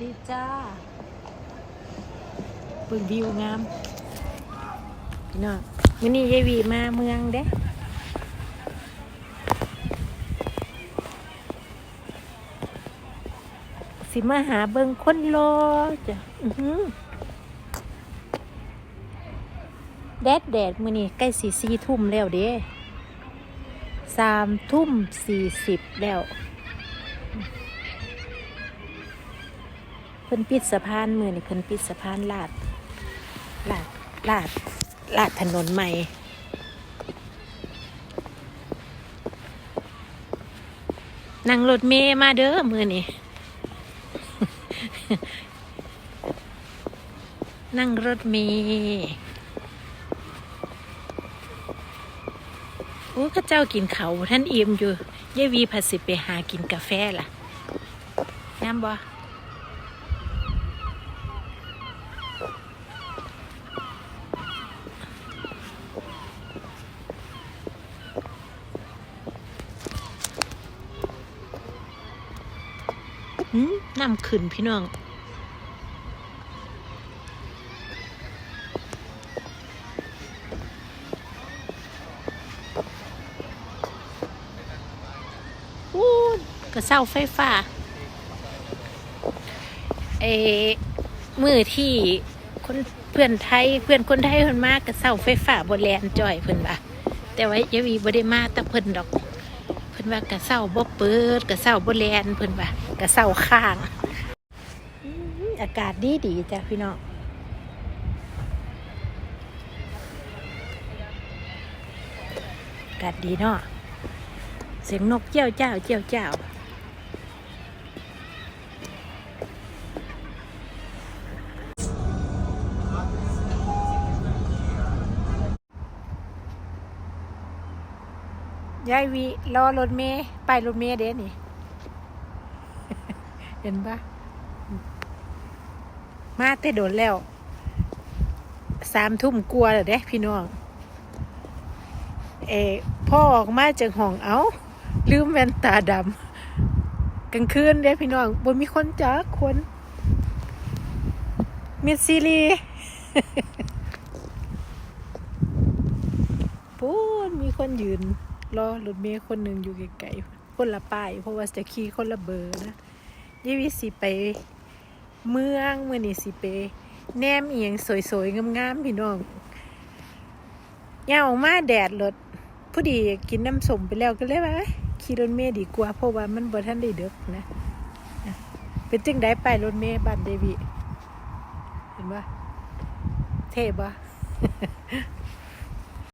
ดีจ้าเบิ่งวิวงามพี่น้องมื้อนี้ยายวีมาเมืองเด้สิมาหาเบิ่งคนรอจ้ะแดดแดดมื้อนี้ใกล้สีสี่ทุ่มแล้วเด้สามทุ่มสี่สิบแล้ว เพิ่นปิดสะพานมือนี่เพิ่นปิดสะพานลาดลาดลาดลาดถนนใหม่นั่งรถเมย์มาเด้อมือนี่นั่งรถเมย์โอ้ข้าเจ้ากินเขาท่านอิ่มอยู่ยายวีผัดสิไปหากินกาแฟล่ะน้ำบ่ น้ำขึ้นพี่น้องอู้กระเซ้าไฟฟ้า เอมือที่คนเพื่อนไทยเพื่อนคนไทยเพิ่นมากกระเซ้าไฟฟ้าบนแลนจ่อยเพิ่นว่าแต่ว่าอยาวีบ่ได้มาแต่เพิ่นดอก ว่ากระเซ้าบ่เปิดกระเซ้าบ่แลนเพิ่นว่ากระเซ้าข้างอากาศดีดีจ้ะพี่น้องอากาศดีเนาะเสียงนกเจ้าเจ้าเจ้าเจ้า ยายวีรอรถเมย์ไปรถเมย์เด้นี่ เห็นปะมาแต่โดนแล้ว สามทุ่มกลัวแล้วเด้พี่น้อง เอพ่อออกมาจากห้องเอาลืมแว่นตาดำกลางคืนเด้พี่น้องบนมีคนจักคนมิดซีรีปูนมีคนยืน รอรถเมย์คนหนึ่งอยู่ไกลๆคนละป้ายเพราะว่าจะขี่คนละเบอร์นะยี่วิสิไปเมืองเมื่อนี่สิไปแนมเอียงสวยๆงามๆพี่น้องย่าออกมาแดดรถผู้ดีกินน้ำสมไปแล้วก็เลยว่าขี่รถเมย์ดีกว่า เพราะว่ามันบ่ทันได้เดึกนะเป็นจึงได้ไปรถเมย์บ้านเดวิเห็นปะเท่ปะ